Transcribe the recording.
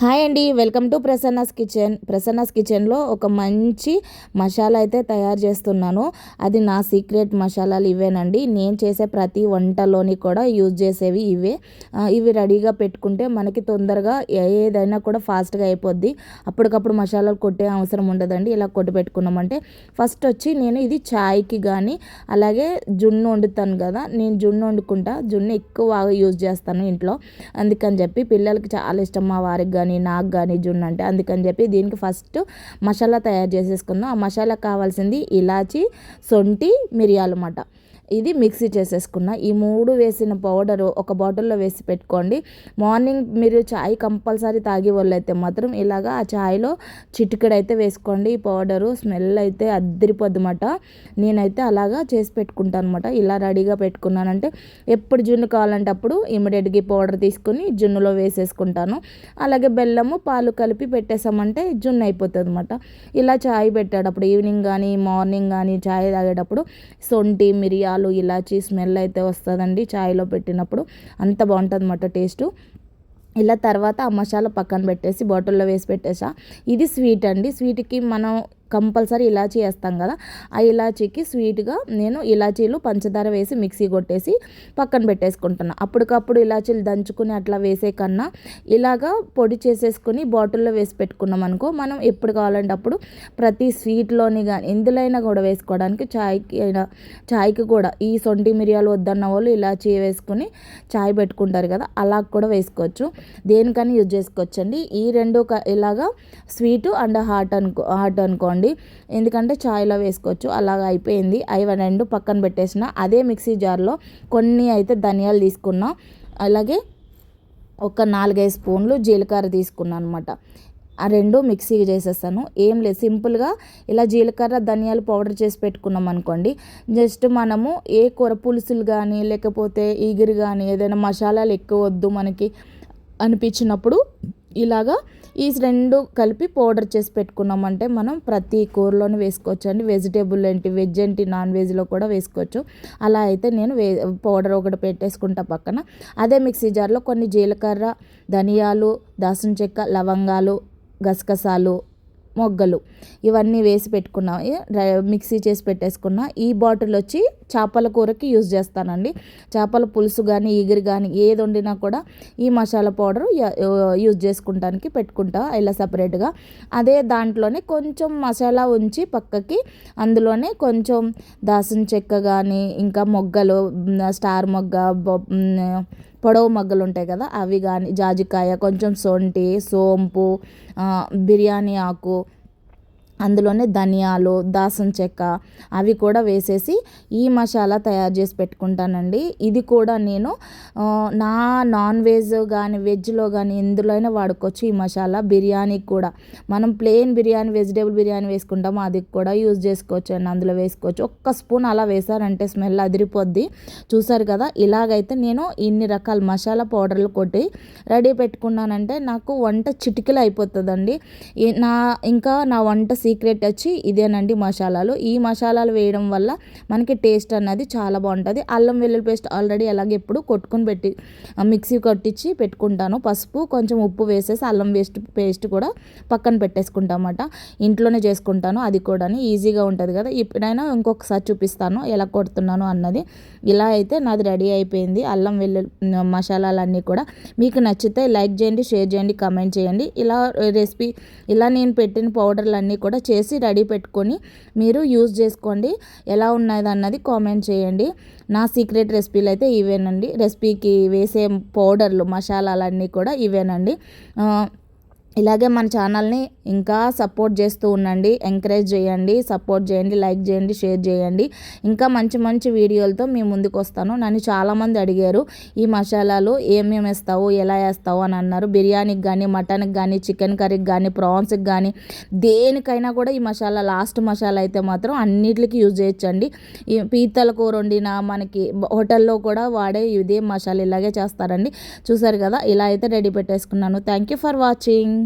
Hi అండి welcome to Prasanna's kitchen. Prasanna's కిచెన్లో ఒక మంచి మసాలా అయితే తయారు చేస్తున్నాను. అది నా సీక్రెట్ మసాలాలు ఇవేనండి. నేను చేసే ప్రతి వంటలోని కూడా యూజ్ చేసేవి ఇవే. ఇవి రెడీగా పెట్టుకుంటే మనకి తొందరగా ఏదైనా కూడా ఫాస్ట్గా అయిపోద్ది. అప్పటికప్పుడు మసాలాలు కొట్టే అవసరం ఉండదండి. ఇలా కొట్టి పెట్టుకున్నామంటే ఫస్ట్ వచ్చి నేను ఇది చాయ్కి కానీ అలాగే జున్ను వండుతాను కదా నేను జున్ను వండుకుంటా. జున్ను ఎక్కువ యూజ్ చేస్తాను ఇంట్లో. అందుకని చెప్పి పిల్లలకి చాలా ఇష్టం మా వారికి కానీ నాకు కానీ జున్ను అంటే అందుకని చెప్పి దీనికి ఫస్ట్ మసాలా తయారు చేసేసుకుందాం. ఆ మసాలా కావాల్సింది ఇలాచి సొంటి మిరియాలు అన్నమాట. ఇది మిక్సీ చేసేసుకున్న. ఈ మూడు వేసిన పౌడరు ఒక బాటిల్లో వేసి పెట్టుకోండి. మార్నింగ్ మీరు చాయ్ కంపల్సరీ తాగే వాళ్ళైతే మాత్రం ఇలాగా ఆ చాయ్లో చిటికెడైతే వేసుకోండి. ఈ పౌడరు స్మెల్ అయితే అద్దరిపోద్దన్నమాట. నేనైతే అలాగా చేసి పెట్టుకుంటాను అనమాట ఇలా రెడీగా పెట్టుకున్నానంటే ఎప్పుడు జున్ను కావాలంటే అప్పుడు ఇమీడియట్గా ఈ పౌడర్ తీసుకుని జున్నులో వేసేసుకుంటాను. అలాగే బెల్లము పాలు కలిపి పెట్టేసామంటే జున్ను అయిపోతుంది అనమాట ఇలా చాయ్ పెట్టేటప్పుడు ఈవినింగ్ కానీ మార్నింగ్ కానీ చాయ్ తాగేటప్పుడు సొంటి మిరియాలు ఇలాచి స్మెల్ అయితే వస్తుందండి చాయ్లో పెట్టినప్పుడు. అంత బాగుంటుంది అన్నమాట టేస్టు. ఇలా తర్వాత ఆ మసాలా పక్కన పెట్టేసి బాటిల్లో వేసి పెట్టేసా. ఇది స్వీట్ అండి. స్వీట్కి మనం కంపల్సరీ ఇలాచీ వేస్తాం కదా ఆ ఇలాచీకి స్వీట్గా నేను ఇలాచీలు పంచదార వేసి మిక్సీ కొట్టేసి పక్కన పెట్టేసుకుంటున్నాను అప్పటికప్పుడు ఇలాచీలు దంచుకుని అట్లా వేసే కన్నా ఇలాగా పొడి చేసేసుకుని బాటిల్లో వేసి పెట్టుకున్నాం అనుకో మనం ఎప్పుడు కావాలంటే అప్పుడు ప్రతి స్వీట్లోని కానీ ఎందులైనా కూడా వేసుకోవడానికి చాయ్కి అయినా చాయ్కి కూడా ఈ సొంటి మిరియాలు వద్దన్న వాళ్ళు ఇలాచీ వేసుకుని చాయ్ పెట్టుకుంటారు కదా అలా కూడా వేసుకోవచ్చు. దేనికని యూజ్ చేసుకోవచ్చండి. ఈ రెండు ఇలాగా స్వీట్ అండ్ హాట్ అనుకో హాట్ అనుకోండి. ఎందుకంటే చాయ్లో వేసుకోవచ్చు. అలాగ అయిపోయింది. అవి రెండు పక్కన పెట్టేసిన. అదే మిక్సీ జార్లో కొన్ని అయితే ధనియాలు తీసుకున్నా. అలాగే ఒక నాలుగైదు స్పూన్లు జీలకర్ర తీసుకున్నాను అనమాట ఆ రెండు మిక్సీ చేసేస్తాను. ఏం లేదు. సింపుల్గా ఇలా జీలకర్ర ధనియాలు పౌడర్ చేసి పెట్టుకున్నాం అనుకోండి. జస్ట్ మనము ఏ కూర పులుసులు కానీ లేకపోతే ఈగిరి కానీ ఏదైనా మసాలాలు ఎక్కువ వద్దు మనకి అనిపించినప్పుడు ఇలాగా ఈ రెండు కలిపి పౌడర్ చేసి పెట్టుకున్నామంటే మనం ప్రతి కూరలోనే వేసుకోవచ్చు అండి వెజిటేబుల్ ఏంటి వెజ్ ఏంటి నాన్ వెజ్లో కూడా వేసుకోవచ్చు. అలా అయితే నేను వే పౌడర్ ఒకటి పెట్టేసుకుంటా పక్కన. అదే మిక్సీ జార్లో కొన్ని జీలకర్ర ధనియాలు దాసం చెక్క లవంగాలు గసగసాలు మొగ్గలు. ఇవన్నీ వేసి పెట్టుకున్నా మిక్సీ చేసి పెట్టేసుకున్న ఈ బాటిల్ వచ్చి చేపల కూరకి యూజ్ చేస్తానండి. చేపల పులుసు కానీ ఈగిరి కానీ ఏది వండినా కూడా ఈ మసాలా పౌడర్ యూజ్ చేసుకుంటానికి పెట్టుకుంటా ఇలా సపరేట్గా. అదే దాంట్లోనే కొంచెం మసాలా ఉంచి పక్కకి అందులోనే కొంచెం దాసిన చెక్క కానీ ఇంకా మొగ్గలు స్టార్ మొగ్గ బొ- పొడవు మగ్గలు ఉంటాయి కదా అవి కానీ జాజికాయ కొంచెం సొంటి సోంపు బిర్యానీ ఆకు అందులోనే ధనియాలు దాసం చెక్క అవి కూడా వేసేసి ఈ మసాలా తయారు చేసి పెట్టుకుంటానండి. ఇది కూడా నేను నా నాన్ వెజ్ కానీ వెజ్లో కానీ ఎందులో అయినా వాడుకోవచ్చు ఈ మసాలా. బిర్యానీకి కూడా మనం ప్లెయిన్ బిర్యానీ వెజిటేబుల్ బిర్యానీ వేసుకుంటామో అది కూడా యూజ్ చేసుకోవచ్చు అండి అందులో వేసుకోవచ్చు. ఒక్క స్పూన్ అలా వేసారంటే స్మెల్ అదిరిపోద్ది. చూసారు కదా ఇలాగైతే నేను ఇన్ని రకాల మసాలా పౌడర్లు కొట్టి రెడీ పెట్టుకున్నానంటే నాకు వంట చిటికలు అయిపోతుందండి. నా ఇంకా నా వంట సీక్రెట్ వచ్చి ఇదేనండి మసాలాలు. ఈ మసాలాలు వేయడం వల్ల మనకి టేస్ట్ అన్నది చాలా బాగుంటుంది. అల్లం వెల్లుల్లి పేస్ట్ ఆల్రెడీ అలాగే ఎప్పుడు కొట్టుకుని పెట్టి మిక్సీ కొట్టించి పెట్టుకుంటాను. పసుపు కొంచెం ఉప్పు వేసేసి అల్లం వేస్ట్ పేస్ట్ కూడా పక్కన పెట్టేసుకుంటామన్నమాట. ఇంట్లోనే చేసుకుంటాను అది కూడా ఈజీగా ఉంటుంది కదా. ఇప్పుడైనా ఇంకొకసారి చూపిస్తాను ఎలా కొడుతున్నాను అన్నది. ఇలా అయితే నాది రెడీ అయిపోయింది. అల్లం వెల్లుల్లి మసాలాలన్నీ కూడా. మీకు నచ్చితే లైక్ చేయండి షేర్ చేయండి కమెంట్ చేయండి. ఇలా రెసిపీ ఇలా నేను పెట్టిన పౌడర్లు అన్నీ కూడా చేసి రెడీ పెట్టుకొని మీరు యూజ్ చేసుకోండి. ఎలా ఉన్నది అన్నది కామెంట్ చేయండి. నా సీక్రెట్ రెసిపీలు అయితే ఇవేనండి. రెసిపీకి వేసే పౌడర్లు మసాలాలన్నీ కూడా ఇవేనండి. ఇలాగే మన ఛానల్ని ఇంకా సపోర్ట్ చేస్తూ ఉండండి. ఎంకరేజ్ చేయండి. సపోర్ట్ చేయండి. లైక్ చేయండి. షేర్ చేయండి. ఇంకా మంచి మంచి వీడియోలతో మీ ముందుకు వస్తాను. నన్ను చాలామంది అడిగారు ఈ మసాలాలు ఏమేమి వేస్తావు? ఎలా వేస్తావు? అని అన్నారు. బిర్యానీకి కానీ మటన్కి కానీ చికెన్ కర్రీకి కానీ ప్రాన్స్కి కానీ దేనికైనా కూడా ఈ మసాలా లాస్ట్ మసాలా అయితే మాత్రం అన్నిటికి యూజ్ చేయొచ్చండి. ఈ పీతల కూర వండిన మనకి హోటల్లో కూడా వాడే ఇదే మసాలా ఇలాగే చేస్తారండి. చూసారు కదా? ఇలా అయితే రెడీ పెట్టేసుకున్నాను. Thank you for watching.